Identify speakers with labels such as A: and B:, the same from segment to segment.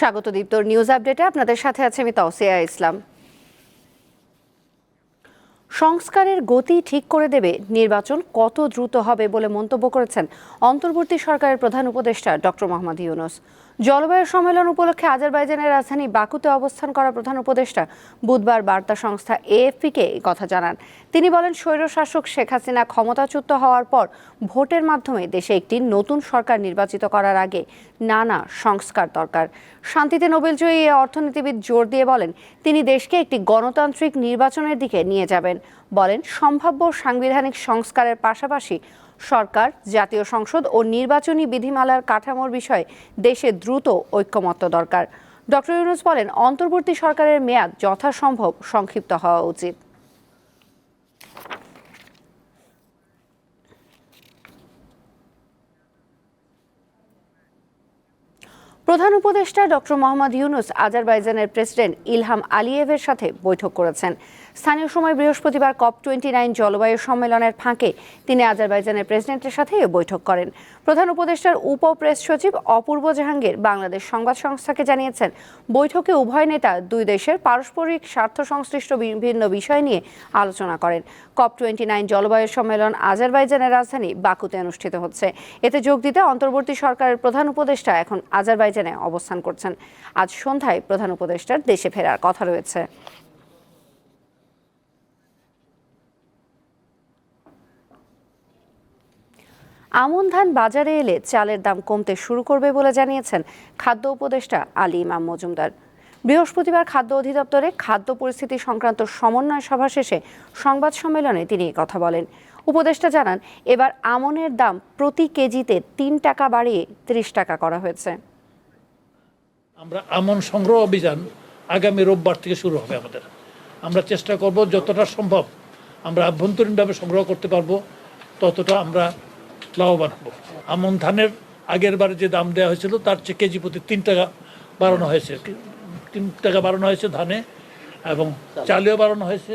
A: স্বাগত দীপ্তর নিউজ আপডেটে আপনাদের সাথে আছে আমি তাওসিয়া ইসলাম সংস্কারের গতি ঠিক করে দেবে নির্বাচন কত দ্রুত হবে বলে মন্তব্য করেছেন অন্তর্বর্তী সরকারের প্রধান উপদেষ্টা ডক্টর মোহাম্মদ ইউনুস জলবায়ু সম্মেলন উপলক্ষে আজারবাইজানের রাজধানী বাকুতে অবস্থান করা প্রধান উপদেষ্টা বুধবার বার্তা সংস্থা এএফপিকে এই কথা জানান তিনি বলেন স্বৈরশাসক শেখ হাসিনা ক্ষমতাচ্যুত হওয়ার পর ভোটের মাধ্যমে দেশে একটি নতুন সরকার নির্বাচিত করার আগে নানা সংস্কার দরকার শান্তিতে নোবেলজয়ী এ অর্থনীতিবিদ জোর দিয়ে বলেন তিনি দেশকে একটি গণতান্ত্রিক নির্বাচনের দিকে নিয়ে যাবেন বলেন সম্ভাব্য সাংবিধানিক সংস্কারের পাশাপাশি সরকার জাতীয় সংসদ ও নির্বাচনী বিধিমালার কাঠামোর বিষয়ে দেশে দ্রুত ঐক্যমত্য দরকার ডক্টর ইউনুস বলেন অন্তর্বর্তী সরকারের মেয়াদ যথাসম্ভব সংক্ষিপ্ত হওয়া উচিত প্রধান উপদেষ্টা ডক্টর মোহাম্মদ ইউনুস আজারবাইজানের প্রেসিডেন্ট ইলহাম আলিয়েভের সাথে বৈঠক করেছেন স্থানীয় সময় বৃহস্পতিবার কপ টোয়েন্টি নাইন জলবায়ু সম্মেলনের ফাঁকে তিনি আজারবাইজানের প্রেসিডেন্টের সাথে বৈঠক করেন প্রধান উপদেষ্টার উপ প্রেস সচিব অপূর্ব জাহাঙ্গীর বাংলাদেশ সংবাদ সংস্থাকে জানিয়েছেন বৈঠকে উভয় নেতা দুই দেশের পারস্পরিক স্বার্থ সংশ্লিষ্ট বিভিন্ন বিষয় নিয়ে আলোচনা করেন কপ টোয়েন্টি নাইন জলবায়ু সম্মেলন আজারবাইজানের রাজধানী বাকুতে অনুষ্ঠিত হচ্ছে এতে যোগ দিতে অন্তর্বর্তী সরকারের প্রধান উপদেষ্টা এখন আজারবাইজান ব্রিটেনে অবস্থান করছেন আজ সন্ধ্যায় প্রধান উপদেষ্টার দেশে ফেরার কথা রয়েছে আমন ধান বাজারে এলে চালের দাম কমতে শুরু করবে বলে জানিয়েছেন খাদ্য উপদেষ্টা আলী ইমাম মজুমদার বৃহস্পতিবার খাদ্য অধিদপ্তরে খাদ্য পরিস্থিতি সংক্রান্ত সমন্বয় সভা শেষে সংবাদ সম্মেলনে তিনি কথা বলেন উপদেষ্টা জানান এবার আমনের দাম প্রতি কেজিতে তিন টাকা বাড়িয়ে ত্রিশ টাকা করা হয়েছে
B: আমরা আমন সংগ্রহ অভিযান আগামী রোববার থেকে শুরু হবে আমাদের আমরা চেষ্টা করব যতটা সম্ভব আমরা আভ্যন্তরীণভাবে সংগ্রহ করতে পারবো ততটা আমরা লাভবান হব আমন ধানের আগের বারে যে দাম দেওয়া হয়েছিল তার চেয়ে কেজি প্রতি তিন টাকা বাড়ানো হয়েছে তিন টাকা বাড়ানো হয়েছে ধানে এবং চালেও বাড়ানো হয়েছে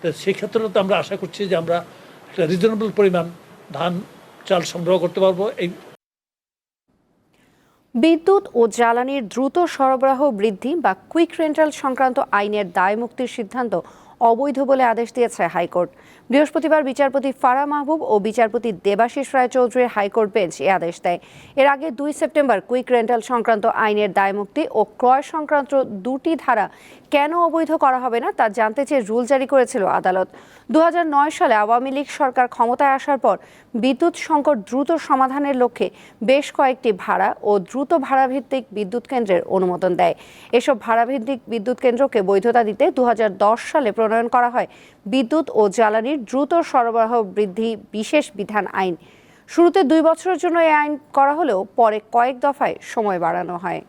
B: তো সেক্ষেত্রে তো আমরা আশা করছি যে আমরা একটা রিজনেবল পরিমাণ ধান চাল সংগ্রহ করতে পারবো এই
A: বিদ্যুৎ ও জ্বালানির দ্রুত সরবরাহ বৃদ্ধি বা কুইক রেন্টাল সংক্রান্ত আইনের দায় মুক্তির সিদ্ধান্ত অবৈধ বলে আদেশ দিয়েছে হাইকোর্ট বৃহস্পতিবার বিচারপতি ফারা মাহবুব ও বিচারপতি দেবাশিস রায়চৌধুরীর হাইকোর্ট বেঞ্চ এ আদেশ দেয় এর আগে দুই সেপ্টেম্বর কুইক রেন্টাল সংক্রান্ত আইনের দায়মুক্তি ও ক্রয় সংক্রান্ত দুটি ধারা কেন অবৈধ করা হবে না তা জানতে চেয়ে রুল জারি করেছিল আদালত দু সালে আওয়ামী লীগ সরকার ক্ষমতায় আসার পর বিদ্যুৎ সংকট দ্রুত সমাধানের লক্ষ্যে বেশ কয়েকটি ভাড়া ও দ্রুত ভাড়াভিত্তিক বিদ্যুৎ কেন্দ্রের অনুমোদন দেয় এসব ভাড়াভিত্তিক বিদ্যুৎ কেন্দ্রকে বৈধতা দিতে দু সালে প্রণয়ন করা হয় বিদ্যুৎ ও জ্বালানির দ্রুত সরবরাহ বৃদ্ধি বিশেষ বিধান আইন শুরুতে দুই বছরের জন্য এই আইন করা হলেও পরে কয়েক দফায় সময় বাড়ানো হয়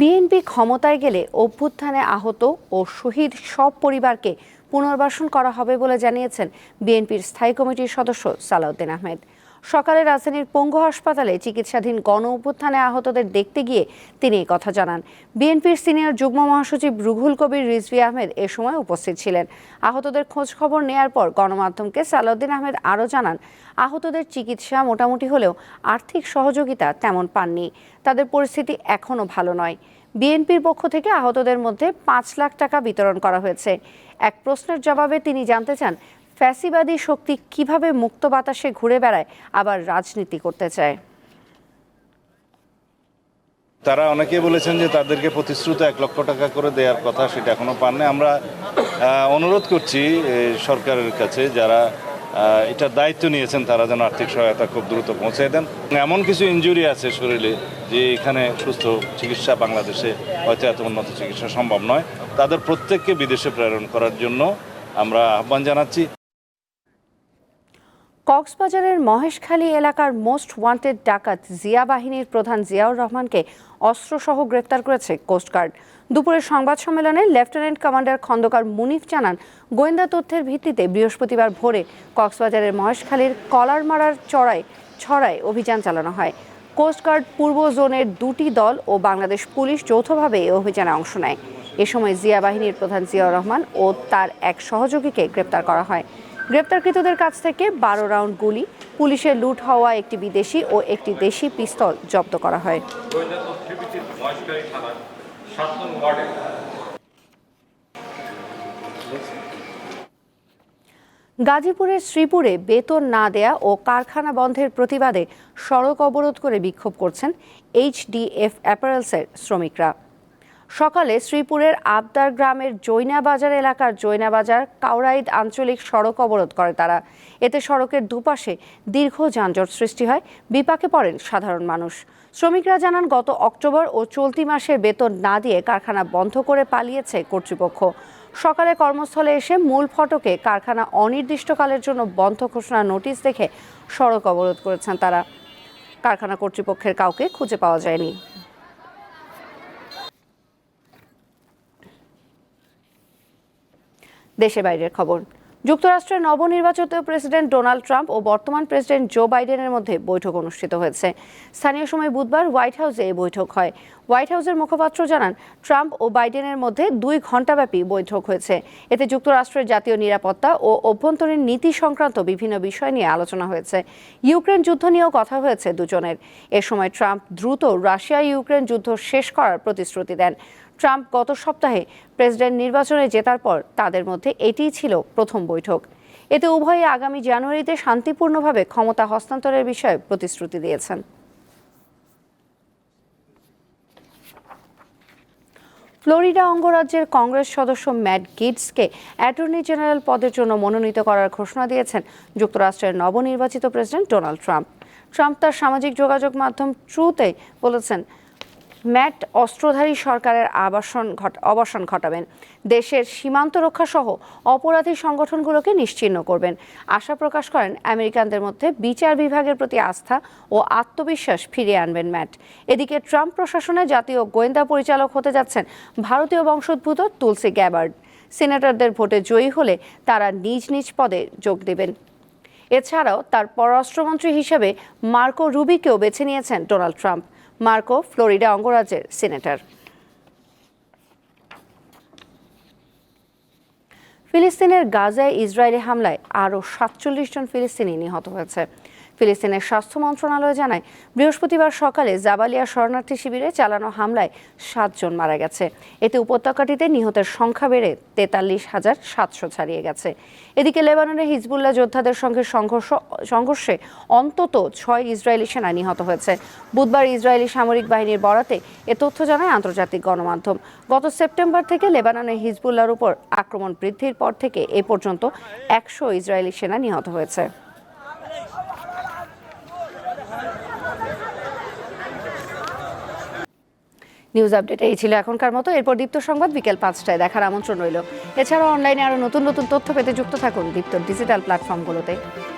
A: বিএনপি ক্ষমতায় গেলে অভ্যুত্থানে আহত ও শহীদ সব পরিবারকে পুনর্বাসন করা হবে বলে জানিয়েছেন বিএনপির স্থায়ী কমিটির সদস্য সালাউদ্দিন আহমেদ সকালে রাজধানীর পঙ্গু হাসপাতালে চিকিৎসাধীন গণ অভ্যুত্থানে আহতদের দেখতে গিয়ে তিনি কথা জানান বিএনপির সিনিয়র যুগ্ম মহাসচিব রুঘুল কবির রিজভি আহমেদ এ সময় উপস্থিত ছিলেন আহতদের খোঁজ খবর নেয়ার পর গণমাধ্যমকে সালাউদ্দিন আহমেদ আরও জানান আহতদের চিকিৎসা মোটামুটি হলেও আর্থিক সহযোগিতা তেমন পাননি তাদের পরিস্থিতি এখনও ভালো নয় বিএনপির পক্ষ থেকে আহতদের মধ্যে পাঁচ লাখ টাকা বিতরণ করা হয়েছে এক প্রশ্নের জবাবে তিনি জানতে চান ফ্যাসিবাদী শক্তি কিভাবে মুক্ত বাতাসে ঘুরে বেড়ায় আবার রাজনীতি করতে চায়
C: তারা অনেকে বলেছেন যে তাদেরকে প্রতিশ্রুত এক লক্ষ টাকা করে দেওয়ার কথা সেটা এখনও পাননি আমরা অনুরোধ করছি সরকারের কাছে যারা এটা দায়িত্ব নিয়েছেন তারা যেন আর্থিক সহায়তা খুব দ্রুত পৌঁছে দেন এমন কিছু ইঞ্জুরি আছে শরীরে যে এখানে সুস্থ চিকিৎসা বাংলাদেশে হয়তো এত উন্নত চিকিৎসা সম্ভব নয় তাদের প্রত্যেককে বিদেশে প্রেরণ করার জন্য আমরা আহ্বান জানাচ্ছি
A: কক্সবাজারের মহেশখালী এলাকার মোস্ট ওয়ান্টেড ডাকাত জিয়া বাহিনীর প্রধান জিয়াউর রহমানকে অস্ত্রসহ গ্রেপ্তার করেছে কোস্টগার্ড দুপুরের সংবাদ সম্মেলনে লেফটেন্যান্ট কমান্ডার খন্দকার মুনিফ জানান গোয়েন্দা তথ্যের ভিত্তিতে বৃহস্পতিবার ভোরে কক্সবাজারের মহেশখালীর কলার মারার চড়ায় ছড়ায় অভিযান চালানো হয় কোস্টগার্ড পূর্ব জোনের দুটি দল ও বাংলাদেশ পুলিশ যৌথভাবে এই অভিযানে অংশ নেয় এ সময় জিয়া বাহিনীর প্রধান জিয়াউর রহমান ও তার এক সহযোগীকে গ্রেপ্তার করা হয় গ্রেপ্তারকৃতদের কাছ থেকে বারো রাউন্ড গুলি পুলিশের লুট হওয়া একটি বিদেশি ও একটি দেশি পিস্তল জব্দ করা হয় গাজীপুরের শ্রীপুরে বেতন না দেয়া ও কারখানা বন্ধের প্রতিবাদে সড়ক অবরোধ করে বিক্ষোভ করছেন এইচডিএফ অ্যাপারেলসের শ্রমিকরা সকালে শ্রীপুরের আবদার গ্রামের জৈনা বাজার এলাকার জৈনা বাজার কাউরাইদ আঞ্চলিক সড়ক অবরোধ করে তারা এতে সড়কের দুপাশে দীর্ঘ যানজট সৃষ্টি হয় বিপাকে পড়েন সাধারণ মানুষ শ্রমিকরা জানান গত অক্টোবর ও চলতি মাসের বেতন না দিয়ে কারখানা বন্ধ করে পালিয়েছে কর্তৃপক্ষ সকালে কর্মস্থলে এসে মূল ফটকে কারখানা অনির্দিষ্টকালের জন্য বন্ধ ঘোষণা নোটিশ দেখে সড়ক অবরোধ করেছেন তারা কারখানা কর্তৃপক্ষের কাউকে খুঁজে পাওয়া যায়নি দেশে বাইরের খবর যুক্তরাষ্ট্রের নবনির্বাচিত প্রেসিডেন্ট ডোনাল্ড ট্রাম্প ও বর্তমান প্রেসিডেন্ট জো বাইডেনের মধ্যে বৈঠক অনুষ্ঠিত হয়েছে স্থানীয় সময় বুধবার হোয়াইট হাউসে এই বৈঠক হয় হোয়াইট হাউসের মুখপাত্র জানান ট্রাম্প ও বাইডেনের মধ্যে দুই ঘণ্টাব্যাপী বৈঠক হয়েছে এতে যুক্তরাষ্ট্রের জাতীয় নিরাপত্তা ও অভ্যন্তরীণ নীতি সংক্রান্ত বিভিন্ন বিষয় নিয়ে আলোচনা হয়েছে ইউক্রেন যুদ্ধ নিয়েও কথা হয়েছে দুজনের এ সময় ট্রাম্প দ্রুত রাশিয়া ইউক্রেন যুদ্ধ শেষ করার প্রতিশ্রুতি দেন ট্রাম্প গত সপ্তাহে প্রেসিডেন্ট নির্বাচনে জেতার পর তাদের মধ্যে এটিই ছিল প্রথম বৈঠক এতে উভয়ে আগামী জানুয়ারিতে শান্তিপূর্ণভাবে ক্ষমতা হস্তান্তরের বিষয়ে প্রতিশ্রুতি দিয়েছেন ফ্লোরিডা অঙ্গরাজ্যের কংগ্রেস সদস্য ম্যাট গিডসকে অ্যাটর্নি জেনারেল পদের জন্য মনোনীত করার ঘোষণা দিয়েছেন যুক্তরাষ্ট্রের নবনির্বাচিত প্রেসিডেন্ট ডোনাল্ড ট্রাম্প ট্রাম্প তার সামাজিক যোগাযোগ মাধ্যম ট্রুতে বলেছেন ম্যাট অস্ত্রধারী সরকারের আবাসন অবসান ঘটাবেন দেশের সীমান্ত রক্ষা সহ অপরাধী সংগঠনগুলোকে নিশ্চিহ্ন করবেন আশা প্রকাশ করেন আমেরিকানদের মধ্যে বিচার বিভাগের প্রতি আস্থা ও আত্মবিশ্বাস ফিরিয়ে আনবেন ম্যাট এদিকে ট্রাম্প প্রশাসনে জাতীয় গোয়েন্দা পরিচালক হতে যাচ্ছেন ভারতীয় বংশোদ্ভূত তুলসি গ্যাবার্ড সিনেটরদের ভোটে জয়ী হলে তারা নিজ নিজ পদে যোগ দেবেন এছাড়াও তার পররাষ্ট্রমন্ত্রী হিসেবে মার্কো রুবিকেও বেছে নিয়েছেন ডোনাল্ড ট্রাম্প মার্কো ফ্লোরিডা অঙ্গরাজ্যের সিনেটর ফিলিস্তিনের গাজায় ইসরায়েলি হামলায় আরও সাতচল্লিশ জন ফিলিস্তিনি নিহত হয়েছে ফিলিস্তিনের স্বাস্থ্য মন্ত্রণালয় জানায় বৃহস্পতিবার সকালে জাবালিয়া শরণার্থী শিবিরে চালানো হামলায় সাতজন মারা গেছে এতে উপত্যকাটিতে নিহতের সংখ্যা বেড়ে তেতাল্লিশ হাজার সাতশো ছাড়িয়ে গেছে এদিকে লেবাননের হিজবুল্লাহ যোদ্ধাদের সঙ্গে সংঘর্ষ সংঘর্ষে অন্তত ছয় ইসরায়েলি সেনা নিহত হয়েছে বুধবার ইসরায়েলি সামরিক বাহিনীর বরাতে এ তথ্য জানায় আন্তর্জাতিক গণমাধ্যম গত সেপ্টেম্বর থেকে লেবাননের হিজবুল্লাহর উপর আক্রমণ বৃদ্ধির পর থেকে এ পর্যন্ত একশো ইসরায়েলি সেনা নিহত হয়েছে নিউজ আপডেট এই ছিল এখনকার মতো এরপর দীপ্ত সংবাদ বিকেল পাঁচটায় দেখার আমন্ত্রণ রইল এছাড়াও অনলাইনে আরও নতুন নতুন তথ্য পেতে যুক্ত থাকুন দীপ্তর ডিজিটাল প্ল্যাটফর্মগুলোতে